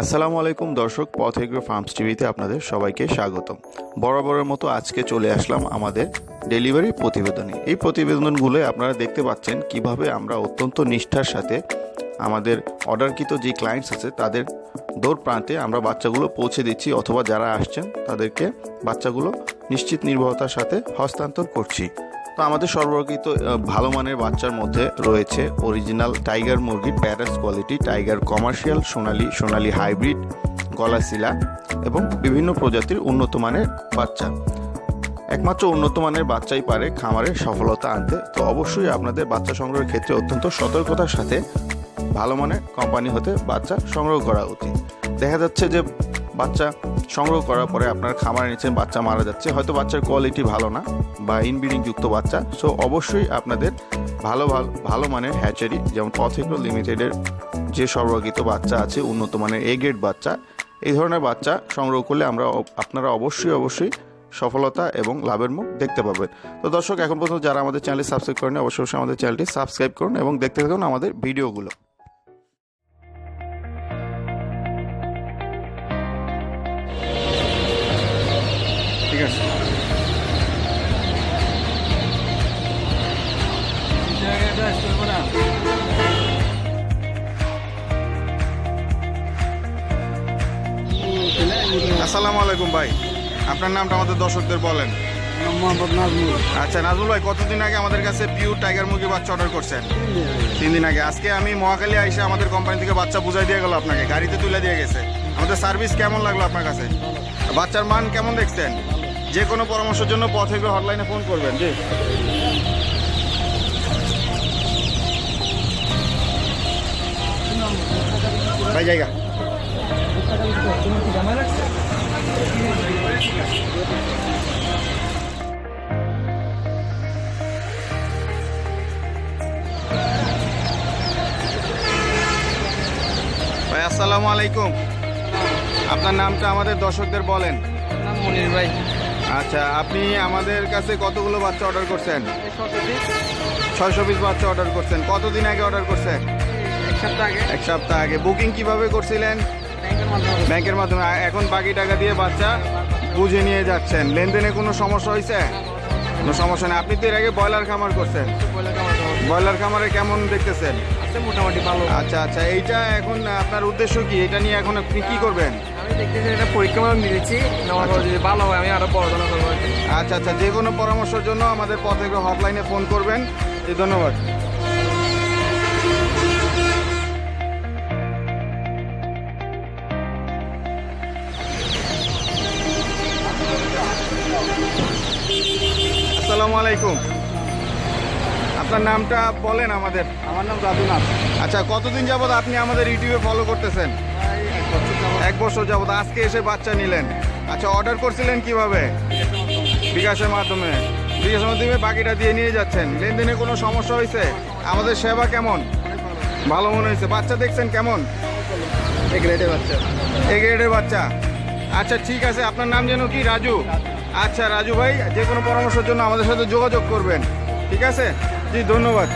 আসসালামু আলাইকুম দর্শক পথ এগ্রো ফার্মস টিভিতে আপনাদের সবাইকে স্বাগতম। বরাবরের মতো আজকে চলে আসলাম আমাদের ডেলিভারি প্রতিবেদনে। এই প্রতিবেদনগুলোয় আপনারা দেখতে পাচ্ছেন কীভাবে আমরা অত্যন্ত নিষ্ঠার সাথে আমাদের অর্ডারকৃত যে ক্লায়েন্টস আছে, তাদের দৌড় প্রান্তে আমরা বাচ্চাগুলো পৌঁছে দিচ্ছি অথবা যারা আসছেন, তাদেরকে বাচ্চাগুলো নিশ্চিত নির্ভরতার সাথে হস্তান্তর করছি। তো আমাদের সর্বকৃত ভালো মানের বাচ্চার মধ্যে রয়েছে অরিজিনাল টাইগার মুরগির প্যারাস কোয়ালিটি টাইগার কমার্শিয়াল সোনালি সোনালি হাইব্রিড গলাশিলা এবং বিভিন্ন প্রজাতির উন্নত মানের বাচ্চা। একমাত্র উন্নত মানের বাচ্চাই পারে খামারে সফলতা আনতে। তো অবশ্যই আপনাদের বাচ্চা সংগ্রহের ক্ষেত্রে অত্যন্ত সতর্কতার সাথে ভালো মানের কোম্পানি হতে বাচ্চা সংগ্রহ করা উচিত। দেখা যাচ্ছে যে বাচ্চা সংগ্রহ করার পরে আপনার খামারে নিচ্ছেন বাচ্চা মারা যাচ্ছে। হয়তো বাচ্চার কোয়ালিটি ভালো না বা ইনব্রিডিং যুক্ত বাচ্চা। সো অবশ্যই আপনাদের ভালো ভালো ভালো মানের হ্যাচারি যেমন পথেগ্রো লিমিটেডের যে সরবরাহিত বাচ্চা আছে, উন্নত মানের এ গ্রেড বাচ্চা, এই ধরনের বাচ্চা সংগ্রহ করলে আমরা আপনারা অবশ্যই অবশ্যই সফলতা এবং লাভের মুখ দেখতে পাবেন। তো দর্শক, এখন পর্যন্ত যারা আমাদের চ্যানেল সাবস্ক্রাইব করেন অবশ্যই অবশ্যই আমাদের চ্যানেলটি সাবস্ক্রাইব করুন এবং দেখতে থাকুন আমাদের ভিডিওগুলো আসসালামু আলাইকুম ভাই। আপনার নামটা আমাদের দর্শকদের বলেন। মোহাম্মদ নাজমুল। আচ্ছা নাজমুল ভাই কতদিন আগে আমাদের কাছে পিওর টাইগার মুরগি বাচ্চা অর্ডার করছেন? তিন দিন আগে। আজকে আমি মহাকালী আইসা আমাদের কোম্পানি থেকে বাচ্চা বুঝাই দিয়ে গেল আপনাকে গাড়িতে তুলে দিয়ে গেছে। আমাদের সার্ভিস কেমন লাগল আপনার কাছে? বাচ্চার মান কেমন দেখছেন? যে কোনো পরামর্শের জন্য পথে হটলাইনে ফোন করবেন। জি। ভাই জায়গা। ভাই আসসালামু আলাইকুম। আপনার নামটা আমাদের দর্শকদের বলেন। মনির ভাই। আচ্ছা আপনি আমাদের কাছে কতগুলো বাচ্চা অর্ডার করছেন? ছয়শো পিস বাচ্চা অর্ডার করছেন। কতদিন আগে অর্ডার করছেন? এক সপ্তাহ আগে। এক সপ্তাহ আগে। বুকিং কীভাবে করছিলেন? ব্যাংকের মাধ্যমে। এখন বাকি টাকা দিয়ে বাচ্চা বুঝে নিয়ে যাচ্ছেন। লেনদেনে কোনো সমস্যা হয়েছে? কোনো সমস্যা নেই। আপনি তো এর আগে ব্রয়লার খামার করছেন। ব্রয়লার খামারে কেমন দেখতেছেন? মোটামুটি ভালো। আচ্ছা আচ্ছা। এইটা এখন আপনার উদ্দেশ্য কি? এটা নিয়ে এখন আপনি কি করবেন? আমি দেখতেছি এটা যদি ভালো হয় আমি আরও পড়াশোনা করব। আচ্ছা আচ্ছা। যে কোনো পরামর্শের জন্য আমাদের পথে হটলাইনে ফোন করবেন। ধন্যবাদ। আসসালামু আলাইকুম। আপনার নামটা বলেন আমাদের। আমার নাম রাজুনাথ আচ্ছা কতদিন যাবত আপনি আমাদের ইউটিউবে ফলো করতেছেন? এক বছর যাবত এক আজকে এসে বাচ্চা নিলেন। আচ্ছা অর্ডার করছিলেন কীভাবে? বিকাশের মাধ্যমে। বিকাশের মাধ্যমে বাকিটা দিয়ে নিয়ে যাচ্ছেন। লেনদেনে কোনো সমস্যা হয়েছে? আমাদের সেবা কেমন? ভালো। মনে হয়েছে। বাচ্চা দেখছেন কেমন? রেটে বাচ্চা। এ গ্রেডের বাচ্চা। আচ্ছা ঠিক আছে। আপনার নাম যেন কি? রাজু। আচ্ছা রাজু ভাই, যে কোনো পরামর্শের জন্য আমাদের সাথে যোগাযোগ করবেন। ঠিক আছে? জি, ধন্যবাদ।